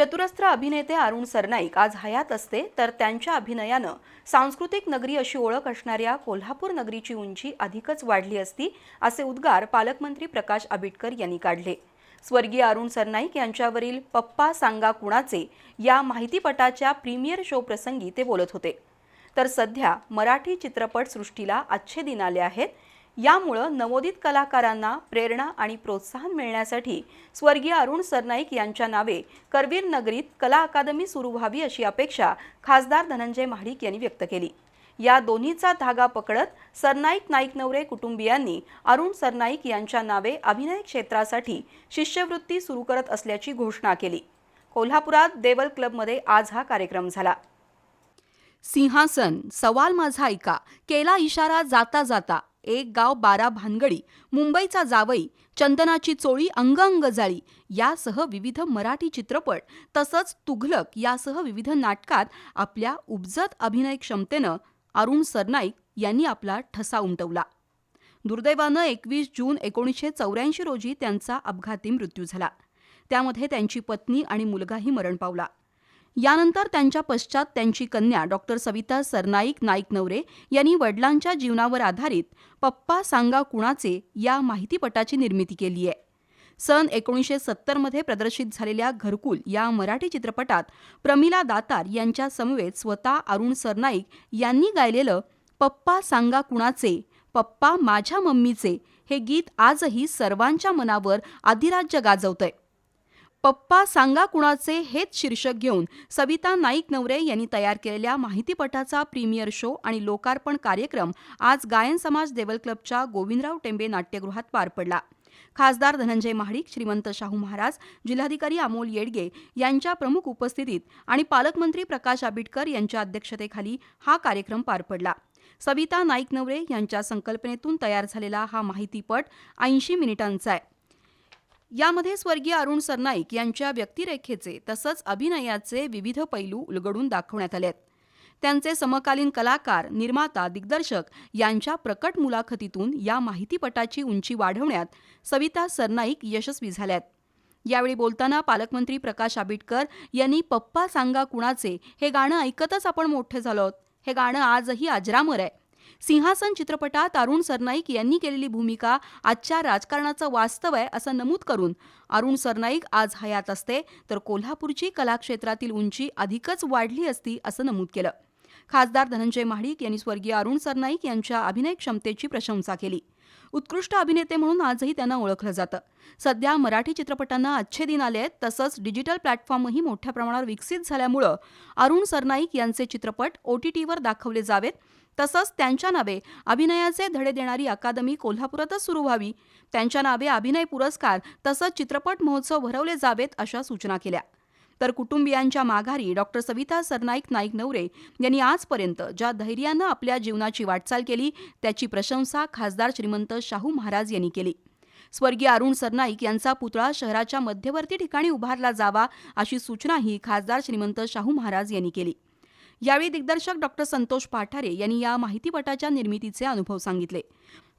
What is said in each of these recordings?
चतुरस्त्र अभिनेते अरुण सरनाईक आज हयात असते तर त्यांच्या अभिनयानं सांस्कृतिक नगरी अशी ओळख असणाऱ्या कोल्हापूर नगरीची उंची अधिकच वाढली असती असे उद्गार पालकमंत्री प्रकाश आबिटकर यांनी काढले. स्वर्गीय अरुण सरनाईक यांच्यावरील पप्पा सांगा कुणाचे या माहितीपटाच्या प्रीमियर शो प्रसंगी ते बोलत होते. तर सध्या मराठी चित्रपट सृष्टीला अच्छे दिन आले आहेत यामुळं नवोदित कलाकारांना प्रेरणा आणि प्रोत्साहन मिळण्यासाठी स्वर्गीय अरुण सरनाईक यांच्या नावे करवीर नगरीत कला अकादमी सुरू व्हावी अशी अपेक्षा खासदार धनंजय महाडिक यांनी व्यक्त केली. या दोन्हीचा धागा पकडत सरनाईक नाईक नवरे कुटुंबियांनी अरुण सरनाईक यांच्या नावे अभिनय क्षेत्रासाठी शिष्यवृत्ती सुरू करत असल्याची घोषणा केली. कोल्हापुरात देवल क्लबमध्ये आज हा कार्यक्रम झाला. सिंहासन सवाल माझा ऐका. केला इशारा जाता जाता. एक गाव बारा भानगडी मुंबईचा जावई चंदनाची चोळी अंग अंग जाळी यासह विविध मराठी चित्रपट तसंच तुघलक यासह विविध नाटकात आपल्या उपजत अभिनय क्षमतेनं अरुण सरनाईक यांनी आपला ठसा उमटवला. दुर्दैवानं एकवीस जून एकोणीसशे चौऱ्याऐंशी रोजी त्यांचा अपघाती मृत्यू झाला. त्यामध्ये त्यांची पत्नी आणि मुलगाही मरण पावला. यानंतर त्यांच्या पश्चात त्यांची कन्या डॉक्टर सविता सरनाईक नाईक नवरे यांनी वडिलांच्या जीवनावर आधारित पप्पा सांगा कुणाचे या माहितीपटाची निर्मिती केली आहे. सन एकोणीसशे सत्तरमध्ये प्रदर्शित झालेल्या घरकुल या मराठी चित्रपटात प्रमिला दातार यांच्या समवेत स्वतः अरुण सरनाईक यांनी गायलेलं पप्पा सांगा कुणाचे पप्पा माझ्या मम्मीचे हे गीत आजही सर्वांच्या मनावर अधिराज्य गाजवतंय. पप्पा सांगा कुणाचे हेच शीर्षक घेऊन सविता नाईक नवरे यांनी तयार केलेल्या माहितीपटाचा प्रीमियर शो आणि लोकार्पण कार्यक्रम आज गायन समाज देवल क्लबच्या गोविंदराव टेंबे नाट्यगृहात पार पडला. खासदार धनंजय महाडिक श्रीमंत शाहू महाराज जिल्हाधिकारी अमोल येडगे यांच्या प्रमुख उपस्थितीत आणि पालकमंत्री प्रकाश आबिटकर यांच्या अध्यक्षतेखाली हा कार्यक्रम पार पडला. सविता नाईक नवरे यांच्या संकल्पनेतून तयार झालेला हा माहितीपट ऐंशी मिनिटांचा आहे. यामध्ये स्वर्गीय अरुण सरनाईक यांच्या व्यक्तिरेखेचे तसंच अभिनयाचे विविध पैलू उलगडून दाखवण्यात आले आहेत. त्यांचे समकालीन कलाकार निर्माता दिग्दर्शक यांच्या प्रकट मुलाखतीतून या माहितीपटाची उंची वाढवण्यात सविता सरनाईक यशस्वी झाल्यात यावेळी बोलताना पालकमंत्री प्रकाश आबिटकर यांनी पप्पा सांगा कुणाचे हे गाणं ऐकतच आपण मोठे झालो आहोत. हे गाणं आजही अजरामर आहे. सिंहासन चित्रपटात अरुण सरनाईक यांनी केलेली भूमिका आजच्या राजकारणाचं वास्तव आहे असं नमूद करून अरुण सरनाईक आज हयात असते. तर कोल्हापूरची कलाक्षेत्रातील उंची अधिकच वाढली असती असं नमूद केलं. खासदार धनंजय महाडिक यांनी स्वर्गीय अरुण सरनाईक यांच्या अभिनय क्षमतेची प्रशंसा केली. उत्कृष्ट अभिनेते म्हणून आजही त्यांना ओळखलं जातं. सध्या मराठी चित्रपटांना अच्छे दिन आले आहेत तसंच डिजिटल प्लॅटफॉर्मही मोठ्या प्रमाणावर विकसित झाल्यामुळं अरुण सरनाईक यांचे चित्रपट ओ टी टीवर दाखवले जावेत. तसंच त्यांच्या नावे अभिनयाचे धडे देणारी अकादमी कोल्हापुरातच सुरू व्हावी. त्यांच्या नावे अभिनय पुरस्कार तसंच चित्रपट महोत्सव भरवले जावेत अशा सूचना केल्या. तर कुटुंबियांच्या माघारी डॉक्टर सविता सरनाईक नाईक नवरे यांनी आजपर्यंत ज्या धैर्यानं आपल्या जीवनाची वाटचाल केली त्याची प्रशंसा खासदार श्रीमंत शाहू महाराज यांनी केली. स्वर्गीय अरुण सरनाईक यांचा पुतळा शहराच्या मध्यवर्ती ठिकाणी उभारला जावा अशी सूचनाही खासदार श्रीमंत शाहू महाराज यांनी केली. यावेळी दिग्दर्शक डॉक्टर संतोष पाठारे यांनी या माहितीपटाच्या निर्मितीचे अनुभव सांगितले.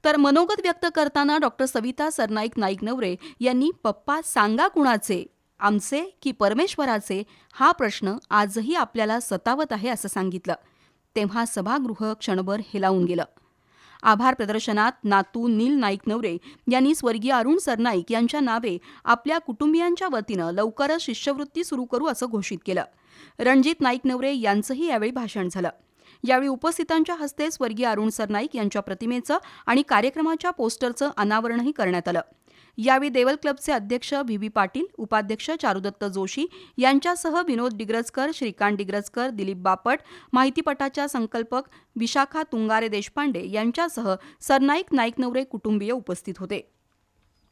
तर मनोगत व्यक्त करताना डॉक्टर सविता सरनाईक नाईक नवरे यांनी पप्पा सांगा कुणाचे? आमचे की परमेश्वराचे हा प्रश्न आजही आपल्याला सतावत आहे असं सांगितलं. तेव्हा सभागृह क्षणभर हेलावून गेलं. आभार प्रदर्शनात नातू नील नाईक नवरे यांनी स्वर्गीय अरुण सरनाईक यांच्या नावे आपल्या कुटुंबियांच्या वतीनं लवकरच शिष्यवृत्ती सुरू करू असं घोषित केलं. रणजित नाईक नवरे यांचंही यावेळी भाषण झालं. यावेळी उपस्थितांच्या हस्ते स्वर्गीय अरुण सरनाईक यांच्या प्रतिमेचं आणि कार्यक्रमाच्या पोस्टरचं अनावरणही करण्यात आलं. यावेळी देवल क्लबचे अध्यक्ष व्ही व्ही पाटील उपाध्यक्ष चारुदत्त जोशी यांच्यासह विनोद डिग्रजकर श्रीकांत डिग्रजकर दिलीप बापट माहितीपटाच्या संकल्पक विशाखा तुंगारे देशपांडे यांच्यासह सरनाईक नाईक नवरे कुटुंबीय उपस्थित होते.